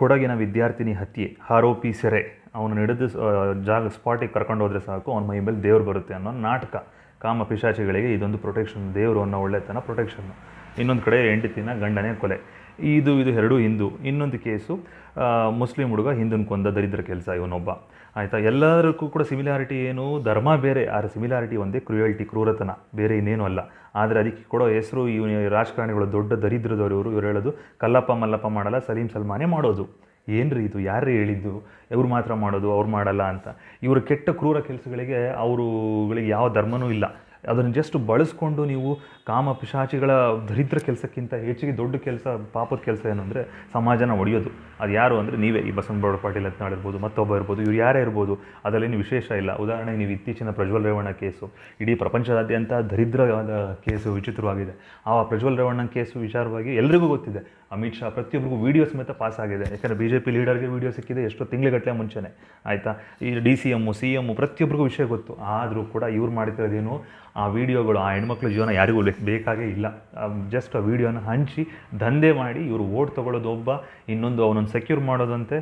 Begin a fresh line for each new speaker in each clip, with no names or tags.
ಕೊಡಗಿನ ವಿದ್ಯಾರ್ಥಿನಿ ಹತ್ಯೆ, ಆರೋಪಿ ಸೆರೆ. ಅವನು ನಡೆದು ಜಾಗ ಸ್ಪಾಟಿಗೆ ಕರ್ಕೊಂಡು ಹೋದರೆ ಸಾಕು, ಅವನ ಮೈ ಮೇಲೆ ದೇವ್ರು ಬರುತ್ತೆ ಅನ್ನೋ ನಾಟಕ. ಕಾಮ ಪಿಶಾಚಿಗಳಿಗೆ ಇದೊಂದು ಪ್ರೊಟೆಕ್ಷನ್ ದೇವರು ಅನ್ನೋ ಒಳ್ಳೆತನ ಪ್ರೊಟೆಕ್ಷನ್ ಇನ್ನೊಂದು ಕಡೆ ಹೆಂಡತಿನ ಗಂಡನೇ ಕೊಲೆ. ಇದು ಇದು ಎರಡೂ ಹಿಂದೂ. ಇನ್ನೊಂದು ಕೇಸು ಮುಸ್ಲಿಂ ಹುಡುಗ ಹಿಂದೂನ್ ಕೊಂದ ದರಿದ್ರ ಕೆಲಸ ಇವನೊಬ್ಬ. ಆಯಿತಾ? ಎಲ್ಲರಿಗೂ ಕೂಡ ಸಿಮಿಲಾರಿಟಿ ಏನು? ಧರ್ಮ ಬೇರೆ ಆ ಸಿಮಿಲಾರಿಟಿ ಒಂದೇ ಕ್ರುಯಲ್ಟಿ ಕ್ರೂರತನ. ಬೇರೆ ಇನ್ನೇನು ಅಲ್ಲ. ಆದರೆ ಅದಕ್ಕೆ ಕೊಡೋ ಹೆಸರು ಇವನು ರಾಜಕಾರಣಿಗಳು ದೊಡ್ಡ ದರಿದ್ರದವರು ಇವರು, ಇವ್ರು ಹೇಳೋದು, ಕಲ್ಲಪ್ಪ ಮಲ್ಲಪ್ಪ ಮಾಡಲ್ಲ, ಸಲೀಂ ಸಲ್ಮಾನೇ ಮಾಡೋದು. ಏನ್ರಿ ಇದು? ಯಾರು ಹೇಳಿದ್ದು? ಇವ್ರು ಮಾತ್ರ ಮಾಡೋದು, ಅವ್ರು ಮಾಡಲ್ಲ ಅಂತ. ಇವರು ಕೆಟ್ಟ, ಕ್ರೂರ ಕೆಲಸಗಳಿಗೆ, ಅವರುಗಳಿಗೆ ಯಾವ ಧರ್ಮನೂ ಇಲ್ಲ. ಅದನ್ನು ಜಸ್ಟ್ ಬಳಸ್ಕೊಂಡು ನೀವು ಕಾಮ ಪಿಶಾಚಿಗಳ ದರಿದ್ರ ಕೆಲಸಕ್ಕಿಂತ ಹೆಚ್ಚಿಗೆ ದೊಡ್ಡ ಕೆಲಸ, ಪಾಪದ ಕೆಲಸ ಏನು ಅಂದರೆ ಸಮಾಜನ ಒಡೆಯೋದು. ಅದು ಯಾರು ಅಂದರೆ ನೀವೇ. ಈ ಬಸವನಗೌಡ ಪಾಟೀಲ್ ಅಂತ ಇರ್ಬೋದು ಮತ್ತೊಬ್ಬ ಇರ್ಬೋದು, ಇವ್ರು ಯಾರೇ ಇರ್ಬೋದು, ಅದರಲ್ಲಿ ವಿಶೇಷ ಇಲ್ಲ. ಉದಾಹರಣೆಗೆ ನೀವು ಇತ್ತೀಚಿನ ಪ್ರಜ್ವಲ್ ರೇವಣ್ಣ ಕೇಸು. ಇಡೀ ಪ್ರಪಂಚದಾದ್ಯಂತ ದರಿದ್ರವಾದ ಕೇಸು ವಿಚಿತ್ರವಾಗಿದೆ. ಆ ಪ್ರಜ್ವಲ್ ರೇವಣ್ಣ ಕೇಸು ವಿಚಾರವಾಗಿ ಎಲ್ರಿಗೂ ಗೊತ್ತಿದೆ. ಅಮಿತ್ ಶಾ ಪ್ರತಿಯೊಬ್ಬರಿಗೂ ವೀಡಿಯೋ ಸಮೇತ ಪಾಸ್ ಆಗಿದೆ. ಯಾಕಂದರೆ ಬಿ ಜೆ ಪಿ ಲೀಡರ್ಗೆ ವೀಡಿಯೋ ಸಿಕ್ಕಿದೆ ಎಷ್ಟೋ ತಿಂಗಳುಗಟ್ಟಲೆ ಮುಂಚೆನೇ. ಆಯಿತಾ? ಈ D C M C M ಪ್ರತಿಯೊಬ್ಬರಿಗೂ ವಿಷಯ ಗೊತ್ತು. ಆದರೂ ಕೂಡ ಇವ್ರು ಮಾಡ್ತಿರೋದೇನು ಆ ವಿಡಿಯೋಗಳು ಆ ಹೆಣ್ಮಕ್ಳ ಜೀವನ ಯಾರಿಗೂ ಬೇಕಾಗೇ ಇಲ್ಲ. ಜಸ್ಟ್ ಆ ವಿಡಿಯೋನ ಹಂಚಿ ದಂಧೆ ಮಾಡಿ ಇವರು ಓಟ್ ತೊಗೊಳ್ಳೋದು ಒಬ್ಬ, ಇನ್ನೊಂದು ಅವನೊಂದು ಸೆಕ್ಯೂರ್ ಮಾಡೋದಂತೆ.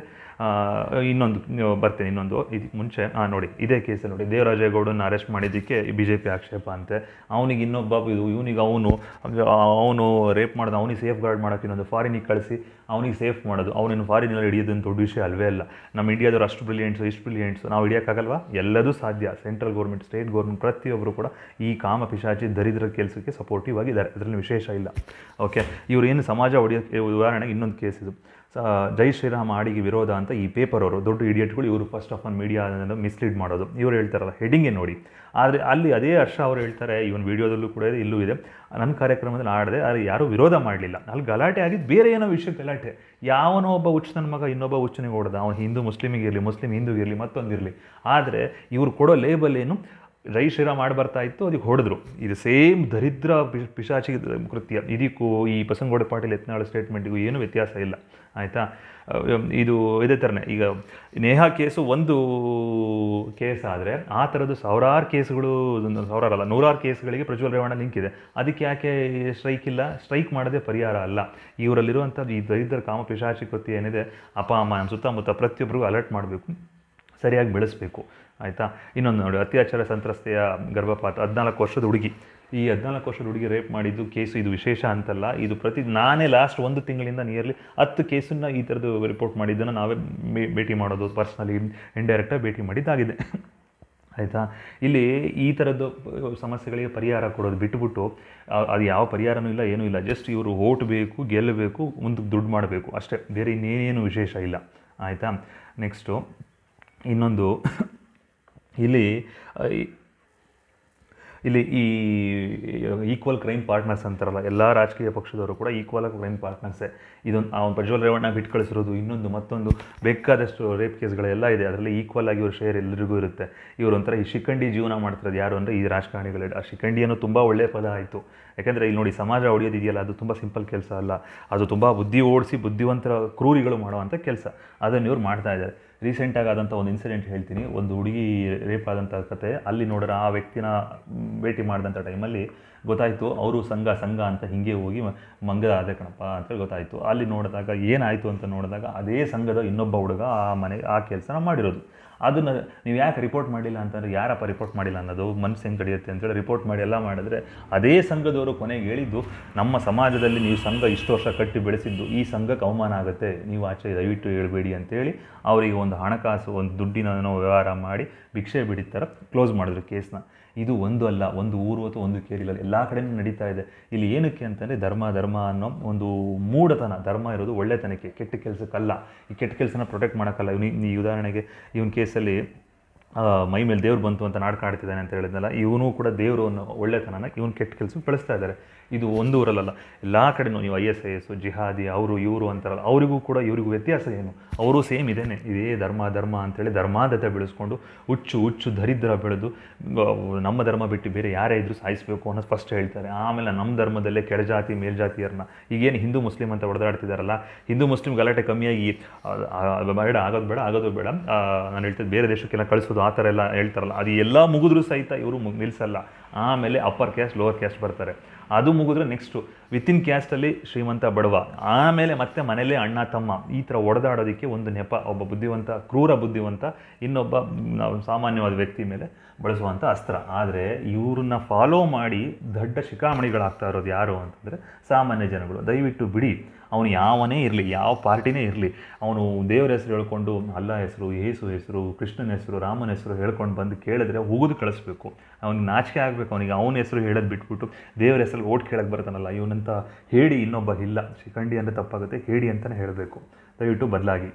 ಇನ್ನೊಂದು ಬರ್ತೇನೆ, ಇನ್ನೊಂದು. ಇದಕ್ಕೆ ಮುಂಚೆ ಹಾಂ ನೋಡಿ, ಇದೇ ಕೇಸಲ್ಲಿ ನೋಡಿ ದೇವರಾಜೇಗೌಡನ ಅರೆಸ್ಟ್ ಮಾಡಿದ್ದಕ್ಕೆ ಬಿ ಜೆ ಪಿ ಆಕ್ಷೇಪ ಅಂತೆ. ಅವನಿಗೆ ಇನ್ನೊಬ್ಬ, ಇದು ಇವನಿಗೆ ಅವನು ಅವನು ರೇಪ್ ಮಾಡೋದು, ಅವನಿಗೆ ಸೇಫ್ ಗಾರ್ಡ್ ಮಾಡೋಕೆ ಇನ್ನೊಂದು ಫಾರಿನಿಗೆ ಕಳಿಸಿ, ಅವನಿಗೆ ಸೇಫ್ ಮಾಡೋದು. ಅವನಿನ್ನು ಫಾರಿನಲ್ಲಿ ಹಿಡಿಯೋದನ್ನು ದೊಡ್ಡ ವಿಷಯ ಅಲ್ವೇ ಅಲ್ಲ. ನಮ್ಮ ಇಂಡಿಯಾದವ್ರು ಅಷ್ಟು ಬ್ರಿಲಿಯೆಂಟ್ಸು ಇಷ್ಟು ಬ್ರಿಲಿಯೆಂಟ್ಸು ನಾವು ಹಿಡಿಯೋಕ್ಕಾಗಲ್ವಾ? ಎಲ್ಲದೂ ಸಾಧ್ಯ. ಸೆಂಟ್ರಲ್ ಗೌರ್ಮೆಂಟ್ ಸ್ಟೇಟ್ ಗೌರ್ಮೆಂಟ್ ಪ್ರತಿಯೊಬ್ಬರು ಕೂಡ ಈ ಕಾಮ ಪಿಶಾಚಿ ದರಿದ್ರ ಕೆಲಸಕ್ಕೆ ಸಪೋರ್ಟಿವ್ ಆಗಿದ್ದಾರೆ. ಅದರಲ್ಲಿ ವಿಶೇಷ ಇಲ್ಲ. ಓಕೆ ಇವರು ಏನು ಸಮಾಜ ಒಡೆಯೋಕ್ಕೆ ಉದಾಹರಣೆಗೆ ಇನ್ನೊಂದು ಕೇಸ್ ಇದು. ಸ, ಜೈ ಶ್ರೀರಾಮ್ ಆಡಿಗೆ ವಿರೋಧ ಅಂತ ಈ ಪೇಪರ್ ಅವರು, ದೊಡ್ಡ ಇಡಿಯಟ್ಗಳು ಇವರು first of all media mislead ಮಾಡೋದು. ಇವರು ಹೇಳ್ತಾರಲ್ಲ ಹೆಡಿಂಗೇ ನೋಡಿ. ಆದರೆ ಅಲ್ಲಿ ಅದೇ ಹರ್ಷ ಅವರು ಹೇಳ್ತಾರೆ, ಇವನ್ ವಿಡಿಯೋದಲ್ಲೂ ಕೂಡ ಇದೆ, ಇಲ್ಲೂ ಇದೆ. ನನ್ನ ಕಾರ್ಯಕ್ರಮದಲ್ಲಿ ಆಡದೆ ಆದರೆ ಯಾರೂ ವಿರೋಧ ಮಾಡಲಿಲ್ಲ. ಅಲ್ಲಿ ಗಲಾಟೆ ಆಗಿದ್ದು ಬೇರೆ ಏನೋ ವಿಷಯ ಗಲಾಟೆ. ಯಾವನೋ ಒಬ್ಬ ಹುಚ್ಚನ ಮಗ, ಇನ್ನೊಬ್ಬ ಹುಚ್ಚನಿಗೆ ಹೊಡೆದ. ಅವನು ಹಿಂದೂ ಮುಸ್ಲಿಮಿಗೆ ಇರಲಿ, ಮುಸ್ಲಿಂ ಹಿಂದೂಗಿರಲಿ ಮತ್ತೊಂದಿರಲಿ. ಆದರೆ ಇವರು ಕೊಡೋ ಲೇಬಲ್ ಏನು? ಜೈ ಶ್ರೀರಾಮ್ ಮಾಡಿ ಬರ್ತಾ ಇತ್ತು, ಅದಕ್ಕೆ ಹೊಡೆದ್ರು. ಇದು ಸೇಮ್ ದರಿದ್ರ ಪಿಶಾಚಿ ಕೃತ್ಯ. ಇದಕ್ಕೂ ಈ ಬಸನಗೌಡ ಪಾಟೀಲ್ ಯತ್ನಾಳ ಸ್ಟೇಟ್ಮೆಂಟಿಗೂ ಏನೂ ವ್ಯತ್ಯಾಸ ಇಲ್ಲ. ಆಯಿತಾ? ಇದು ಇದೇ ಥರನೇ ಈಗ ನೇಹಾ ಕೇಸು ಒಂದು ಕೇಸ್ ಆದರೆ ಆ ಥರದ್ದು ಸಾವಿರಾರು ಕೇಸ್ಗಳು ಸಾವಿರಾರು ಅಲ್ಲ, ನೂರಾರು ಕೇಸ್ಗಳಿಗೆ ಪ್ರಜ್ವಲ್ ರೇವಣ್ಣ ಲಿಂಕ್ ಇದೆ. ಅದಕ್ಕೆ ಯಾಕೆ ಸ್ಟ್ರೈಕ್ ಇಲ್ಲ? ಸ್ಟ್ರೈಕ್ ಮಾಡೋದೇ ಪರಿಹಾರ ಅಲ್ಲ. ಇವರಲ್ಲಿರುವಂಥದ್ದು ಈ ದರಿದ್ರ ಕಾಮ ಪಿಶಾಚಿ ಕೃತ್ಯ ಏನಿದೆ ಅಪ್ಪ ಅಮ್ಮ ನಮ್ಮ ಸುತ್ತಮುತ್ತ ಪ್ರತಿಯೊಬ್ಬರಿಗೂ ಅಲರ್ಟ್ ಮಾಡಬೇಕು. ಸರಿಯಾಗಿ ಬೆಳೆಸಬೇಕು. ಆಯಿತಾ? ಇನ್ನೊಂದು ನೋಡಿ, ಅತ್ಯಾಚಾರ ಸಂತ್ರಸ್ತೆಯ ಗರ್ಭಪಾತ, ಹದಿನಾಲ್ಕು ವರ್ಷದ ಹುಡುಗಿ. ಈ ಹದಿನಾಲ್ಕು ವರ್ಷದ ಹುಡುಗಿ ರೇಪ್ ಮಾಡಿದ್ದು ಕೇಸು, ಇದು ವಿಶೇಷ ಅಂತಲ್ಲ, ಇದು ಪ್ರತಿ, ನಾನೇ ಲಾಸ್ಟ್ ಒಂದು ತಿಂಗಳಿಂದ ನಿಯರ್ಲಿ ಹತ್ತು ಕೇಸನ್ನು ಈ ಥರದ್ದು ರಿಪೋರ್ಟ್ ಮಾಡಿದ್ದನ್ನು ನಾವೇ ಭೇಟಿ ಮಾಡೋದು ಪರ್ಸ್ನಲಿ ಇಂಡೈರೆಕ್ಟಾಗಿ ಭೇಟಿ ಮಾಡಿದ್ದಾಗಿದೆ. ಆಯಿತಾ? ಇಲ್ಲಿ ಈ ಥರದ್ದು ಸಮಸ್ಯೆಗಳಿಗೆ ಪರಿಹಾರ ಕೊಡೋದು ಬಿಟ್ಬಿಟ್ಟು ಅದು ಯಾವ ಪರಿಹಾರನೂ ಇಲ್ಲ, ಏನೂ ಇಲ್ಲ. ಜಸ್ಟ್ ಇವರು ಓಟ್ ಬೇಕು, ಗೆಲ್ಲಬೇಕು, ಮುಂದಕ್ಕೆ ದುಡ್ಡು ಮಾಡಬೇಕು. ಅಷ್ಟೇ, ಬೇರೆ ಇನ್ನೇನೇನು ವಿಶೇಷ ಇಲ್ಲ. ಆಯಿತಾ? ನೆಕ್ಸ್ಟು ಇನ್ನೊಂದು ಇಲ್ಲಿ ಇಲ್ಲಿ ಈ ಈಕ್ವಲ್ ಕ್ರೈಮ್ ಪಾರ್ಟ್ನರ್ಸ್ ಅಂತಾರಲ್ಲ, ಎಲ್ಲ ರಾಜಕೀಯ ಪಕ್ಷದವರು ಕೂಡ ಈಕ್ವಲ್ ಕ್ರೈಮ್ ಪಾರ್ಟ್ನರ್ಸೇ ಇದೊಂದು ಅವ್ನು ಪ್ರಜ್ವಲ್ ರೇವಣ್ಣ ಬಿಟ್ಟು ಕಳಿಸಿರೋದು, ಇನ್ನೊಂದು ಮತ್ತೊಂದು ಬೇಕಾದಷ್ಟು ರೇಪ್ ಕೇಸ್ಗಳೆಲ್ಲ ಇದೆ. ಅದರಲ್ಲಿ ಈಕ್ವಲ್ ಆಗಿ ಇವ್ರ ಶೇರ್ ಎಲ್ಲರಿಗೂ ಇರುತ್ತೆ. ಇವರು ಒಂಥರ ಈ ಶಿಖಂಡಿ ಜೀವನ ಮಾಡ್ತಿರೋದು ಯಾರು ಅಂದರೆ ಈ ರಾಜಕಾರಣಿಗಳು. ಆ ಶಿಖಂಡಿ ಅನ್ನೋ ತುಂಬ ಒಳ್ಳೆಯ ಪದ ಆಯಿತು. ಯಾಕೆಂದರೆ ಇಲ್ಲಿ ನೋಡಿ ಸಮಾಜ ಹೊಡೆಯೋದಿದೆಯಲ್ಲ ಅದು ತುಂಬ ಸಿಂಪಲ್ ಕೆಲಸ ಅಲ್ಲ. ಅದು ತುಂಬ ಬುದ್ಧಿ ಓಡಿಸಿ ಬುದ್ಧಿವಂತರ ಕ್ರೂರಿಗಳು ಮಾಡುವಂಥ ಕೆಲಸ. ಅದನ್ನು ಇವ್ರು ಮಾಡ್ತಾ ಇದ್ದಾರೆ. ರೀಸೆಂಟಾಗಿ ಆದಂಥ ಒಂದು ಇನ್ಸಿಡೆಂಟ್ ಹೇಳ್ತೀನಿ. ಒಂದು ಹುಡುಗಿ ರೇಪ್ ಆದಂಥ ಕತೆ. ಅಲ್ಲಿ ನೋಡಿದ್ರೆ ಆ ವ್ಯಕ್ತಿನ ಭೇಟಿ ಮಾಡಿದಂಥ ಟೈಮಲ್ಲಿ ಗೊತ್ತಾಯಿತು, ಅವರು ಸಂಘ ಸಂಘ ಅಂತ ಹಿಂಗೆ ಹೋಗಿ ಮಂಗ ಆದ ಕಣಪ್ಪ ಅಂತೇಳಿ ಗೊತ್ತಾಯಿತು. ಅಲ್ಲಿ ನೋಡಿದಾಗ ಏನಾಯಿತು ಅಂತ ನೋಡಿದಾಗ ಅದೇ ಸಂಘದ ಇನ್ನೊಬ್ಬ ಹುಡುಗ ಆ ಮನೆ, ಆ ಕೆಲಸನ ಮಾಡಿರೋದು. ಅದನ್ನು ನೀವು ಯಾಕೆ ರಿಪೋರ್ಟ್ ಮಾಡಿಲ್ಲ ಅಂತಂದರೆ ಯಾರಪ್ಪ ರಿಪೋರ್ಟ್ ಮಾಡಿಲ್ಲ ಅನ್ನೋದು ಮನಸ್ಸು ಹೆಂಗೆ ಕಡಿಯುತ್ತೆ ಅಂತೇಳಿ ರಿಪೋರ್ಟ್ ಮಾಡಿ ಎಲ್ಲ ಮಾಡಿದ್ರೆ, ಅದೇ ಸಂಘದವರು ಕೊನೆಗೆ ಹೇಳಿದ್ದು, ನಮ್ಮ ಸಮಾಜದಲ್ಲಿ ನೀವು ಸಂಘ ಇಷ್ಟು ವರ್ಷ ಕಟ್ಟಿ ಬೆಳೆಸಿದ್ದು, ಈ ಸಂಘಕ್ಕೆ ಅವಮಾನ ಆಗುತ್ತೆ. ನೀವು ಆಚೆ ದಯವಿಟ್ಟು ಹೇಳ್ಬೇಡಿ ಅಂತೇಳಿ ಅವರಿಗೆ ಒಂದು ಹಣಕಾಸು, ಒಂದು ದುಡ್ಡಿನ ವ್ಯವಹಾರ ಮಾಡಿ ಭಿಕ್ಷೆ ಬಿಡಿತಾರ ಕ್ಲೋಸ್ ಮಾಡಿದ್ರು ಕೇಸ್ನ. ಇದು ಒಂದು ಅಲ್ಲ, ಒಂದು ಊರು ಅಥವಾ ಒಂದು ಕೇರಿಲ್ಲ ಎಲ್ಲ ಕಡೆಯೂ ನಡೀತಾ ಇದೆ. ಇಲ್ಲಿ ಏನಕ್ಕೆ ಅಂತಂದರೆ ಧರ್ಮ ಧರ್ಮ ಅನ್ನೋ ಒಂದು ಮೂಢತನ, ಧರ್ಮ ಇರೋದು ಒಳ್ಳೆತನಕ್ಕೆ, ಕೆಟ್ಟ ಕೆಲಸಕ್ಕಲ್ಲ. ಈ ಕೆಟ್ಟ ಕೆಲಸನ ಪ್ರೊಟೆಕ್ಟ್ ಮಾಡೋಕ್ಕಲ್ಲ. ಇವನು ಈ ಉದಾಹರಣೆಗೆ, ಇವನ ಕೇಸಲ್ಲಿ ಮೈ ಮೇಲೆ ದೇವ್ರು ಬಂತು ಅಂತ ನಾಟಕ ಆಡ್ತಿದ್ದಾನೆ ಅಂತ ಹೇಳಿದ್ನಲ್ಲ, ಇವನು ಕೂಡ ದೇವರು ಅನ್ನೋ ಒಳ್ಳೆತನನ ಇವನು ಕೆಟ್ಟ ಕೆಲಸಕ್ಕೆ ಬಳಸ್ತಾ ಇದ್ದಾರೆ. ಇದು ಒಂದು ಊರಲ್ಲ ಎಲ್ಲ ಕಡೆನೂ ನೀವು ಐ ಎಸ್ ಐ ಎಸ್, ಜಿಹಾದಿ, ಅವರು, ಇವರು ಅಂತಾರಲ್ಲ, ಅವರಿಗೂ ಕೂಡ ಇವರಿಗೂ ವ್ಯತ್ಯಾಸ ಏನು? ಅವರು ಸೇಮ್ ಇದೇನೆ, ಇದೇ ಧರ್ಮ ಧರ್ಮ ಅಂತೇಳಿ ಧರ್ಮಾದತೆ ಬೆಳೆಸ್ಕೊಂಡು ಹುಚ್ಚು ಹುಚ್ಚು ದರಿದ್ರ ಬೆಳೆದು ನಮ್ಮ ಧರ್ಮ ಬಿಟ್ಟು ಬೇರೆ ಯಾರೇ ಇದ್ರೂ ಸಾಯಿಸಬೇಕು ಅನ್ನೋದು ಫಸ್ಟ್ ಹೇಳ್ತಾರೆ. ಆಮೇಲೆ ನಮ್ಮ ಧರ್ಮದಲ್ಲೇ ಕೆಳಜಾತಿ ಮೇಲ್ಜಾತಿಯರನ್ನ ಈಗೇನು ಹಿಂದೂ ಮುಸ್ಲಿಂ ಅಂತ ಹೊಡೆದಾಡ್ತಿದ್ದಾರಲ್ಲ ಹಿಂದೂ ಮುಸ್ಲಿಂ ಗಲಾಟೆ ಕಮ್ಮಿಯಾಗಿ ಬೇಡ, ಆಗೋದು ಬೇಡ ಆಗೋದು ಬೇಡ ನಾನು ಹೇಳ್ತಿದ್ದೆ ಬೇರೆ ದೇಶಕ್ಕೆಲ್ಲ ಕಳಿಸೋದು ಆ ಥರ ಎಲ್ಲ ಹೇಳ್ತಾರಲ್ಲ ಅದು ಎಲ್ಲ ಮುಗಿದ್ರೂ ಸಹಿತ ಇವರು ನಿಲ್ಲಿಸಲ್ಲ ಆಮೇಲೆ ಅಪ್ಪರ್ ಕ್ಯಾಸ್ಟ್ ಲೋವರ್ ಕ್ಯಾಸ್ಟ್ ಬರ್ತಾರೆ. ಅದು ಮುಗಿದ್ರೆ ನೆಕ್ಸ್ಟು ವಿತಿನ್ ಕ್ಯಾಸ್ಟಲ್ಲಿ ಶ್ರೀಮಂತ ಬಡವ, ಆಮೇಲೆ ಮತ್ತೆ ಮನೆಯಲ್ಲೇ ಅಣ್ಣ, ತಮ್ಮ, ಈ ಥರ ಒಡೆದಾಡೋದಕ್ಕೆ ಒಂದು ನೆಪ, ಒಬ್ಬ ಬುದ್ಧಿವಂತ, ಕ್ರೂರ ಬುದ್ಧಿವಂತ, ಇನ್ನೊಬ್ಬ ಸಾಮಾನ್ಯವಾದ ವ್ಯಕ್ತಿ ಮೇಲೆ ಬಳಸುವಂಥ ಅಸ್ತ್ರ. ಆದರೆ ಇವ್ರನ್ನ ಫಾಲೋ ಮಾಡಿ ದೊಡ್ಡ ಶಿಖಾಮಣಿಗಳಾಗ್ತಾ ಇರೋದು ಯಾರು ಅಂತಂದರೆ ಸಾಮಾನ್ಯ ಜನಗಳು. ದಯವಿಟ್ಟು ಬಿಡಿ, ಅವನು ಯಾವನೇ ಇರಲಿ, ಯಾವ ಪಾರ್ಟಿನೇ ಇರಲಿ, ಅವನು ದೇವರ ಹೆಸರು ಹೇಳ್ಕೊಂಡು ಅಲ್ಲ ಹೆಸರು, ಯೇಸು ಹೆಸರು, ಕೃಷ್ಣನ ಹೆಸರು, ರಾಮನ ಹೆಸರು ಹೇಳ್ಕೊಂಡು ಬಂದು ಕೇಳಿದ್ರೆ ಹೋಗೋದು ಕಳಿಸ್ಬೇಕು. ಅವ್ನಿಗೆ ನಾಚಿಕೆ ಅವನಿಗೆ. ಅವನ ಹೆಸರು ಹೇಳೋದು ಬಿಟ್ಬಿಟ್ಟು ದೇವರ ಹೆಸರು ಓಟ್ ಕೇಳಕ್ಕೆ ಬರ್ತಾನಲ್ಲ, ಇವನಂತ ಹೇಳಿ ಇನ್ನೊಬ್ಬ ಇಲ್ಲ. ಶಿಖಂಡಿ ಅಂದರೆ ತಪ್ಪಾಗುತ್ತೆ. ಹೇಳಿ ಅಂತಲೇ ಹೇಳಬೇಕು. ದಯವಿಟ್ಟು ಬದಲಾಗಿ.